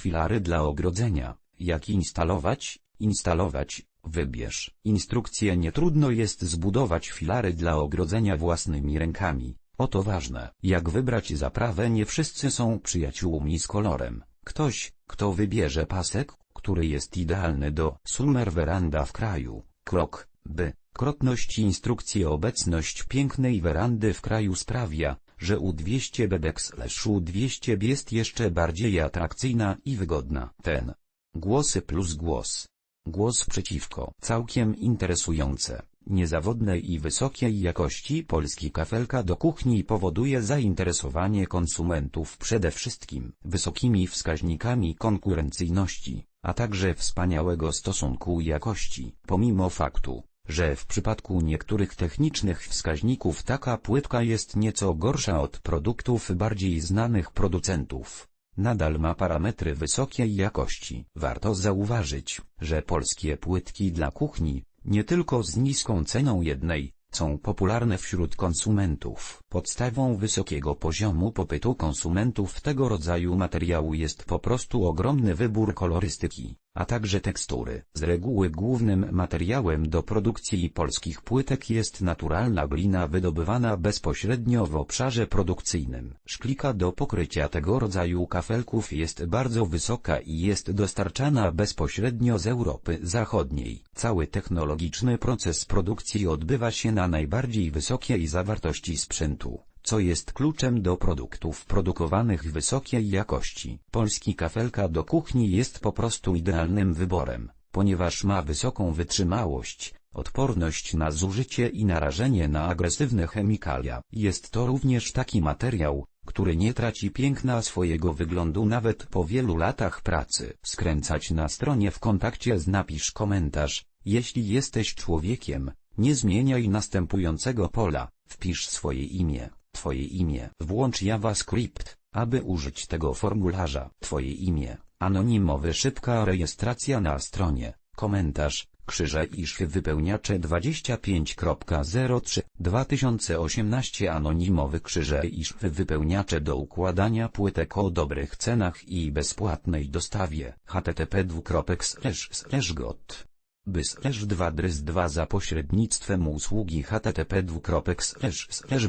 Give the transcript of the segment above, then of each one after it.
Filary dla ogrodzenia. Jak instalować? Instalować. Wybierz. Instrukcję nie trudno jest zbudować filary dla ogrodzenia własnymi rękami. Oto ważne. Jak wybrać zaprawę nie wszyscy są przyjaciółmi z kolorem. Ktoś, kto wybierze pasek, który jest idealny do summer veranda w kraju. Krok, by, krotność instrukcji obecność pięknej werandy w kraju sprawia, że U200 Bedex U200 jest jeszcze bardziej atrakcyjna i wygodna. Ten. Głosy plus głos. Głos przeciwko. Całkiem interesujące, niezawodnej i wysokiej jakości polski kafelka do kuchni powoduje zainteresowanie konsumentów przede wszystkim wysokimi wskaźnikami konkurencyjności, a także wspaniałego stosunku jakości. Pomimo faktu, że w przypadku niektórych technicznych wskaźników taka płytka jest nieco gorsza od produktów bardziej znanych producentów. Nadal ma parametry wysokiej jakości. Warto zauważyć, że polskie płytki dla kuchni, nie tylko z niską ceną jednej, są popularne wśród konsumentów. Podstawą wysokiego poziomu popytu konsumentów tego rodzaju materiału jest po prostu ogromny wybór kolorystyki, a także tekstury. Z reguły głównym materiałem do produkcji polskich płytek jest naturalna glina wydobywana bezpośrednio w obszarze produkcyjnym. Szklika do pokrycia tego rodzaju kafelków jest bardzo wysoka i jest dostarczana bezpośrednio z Europy Zachodniej. Cały technologiczny proces produkcji odbywa się na najbardziej wysokiej zawartości sprzętu co jest kluczem do produktów produkowanych wysokiej jakości. Polski kafelka do kuchni jest po prostu idealnym wyborem, ponieważ ma wysoką wytrzymałość, odporność na zużycie i narażenie na agresywne chemikalia. Jest to również taki materiał, który nie traci piękna swojego wyglądu nawet po wielu latach pracy. Skręcać na stronie w kontakcie z napisz komentarz, jeśli jesteś człowiekiem, nie zmieniaj następującego pola, wpisz swoje imię. Twoje imię. Włącz JavaScript, aby użyć tego formularza. Twoje imię, anonimowy szybka rejestracja na stronie, komentarz, krzyże i szwy wypełniacze 25.03 2018 anonimowy krzyże i szwy wypełniacze do układania płytek o dobrych cenach i bezpłatnej dostawie. http://got bit.ly/2drys2 za pośrednictwem usługi http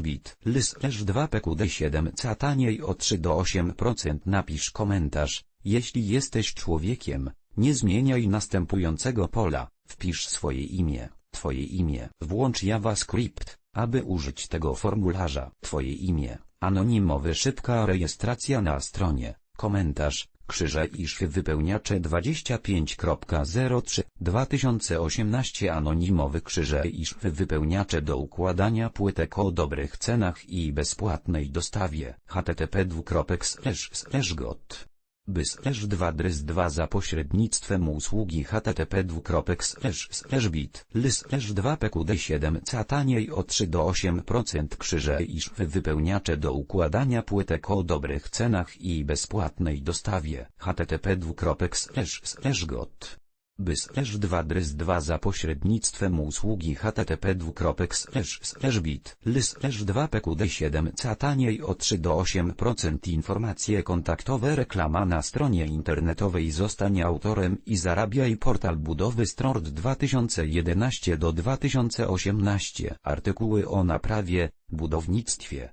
bit lys 2 pqd 7 ca taniej o 3 do 8% napisz komentarz. Jeśli jesteś człowiekiem, nie zmieniaj następującego pola, wpisz swoje imię, twoje imię, włącz JavaScript, aby użyć tego formularza, twoje imię, anonimowy szybka rejestracja na stronie, komentarz, krzyże i szwy wypełniacze 25.03 2018 Anonimowy krzyże i szwy wypełniacze do układania płytek o dobrych cenach i bezpłatnej dostawie. http got by slash 2 drys 2 za pośrednictwem usługi http bit ly slash 2 pqd 7 ca taniej o 3 do 8% krzyże i szwy wypełniacze do układania płytek o dobrych cenach i bezpłatnej dostawie. Http got by slash 2 drys 2 za pośrednictwem usługi http bit ly slash 2 pqd 7 ca taniej o 3 do 8% informacje kontaktowe reklama na stronie internetowej zostań autorem i zarabiaj portal budowy Strord 2011 do 2018 artykuły o naprawie, budownictwie,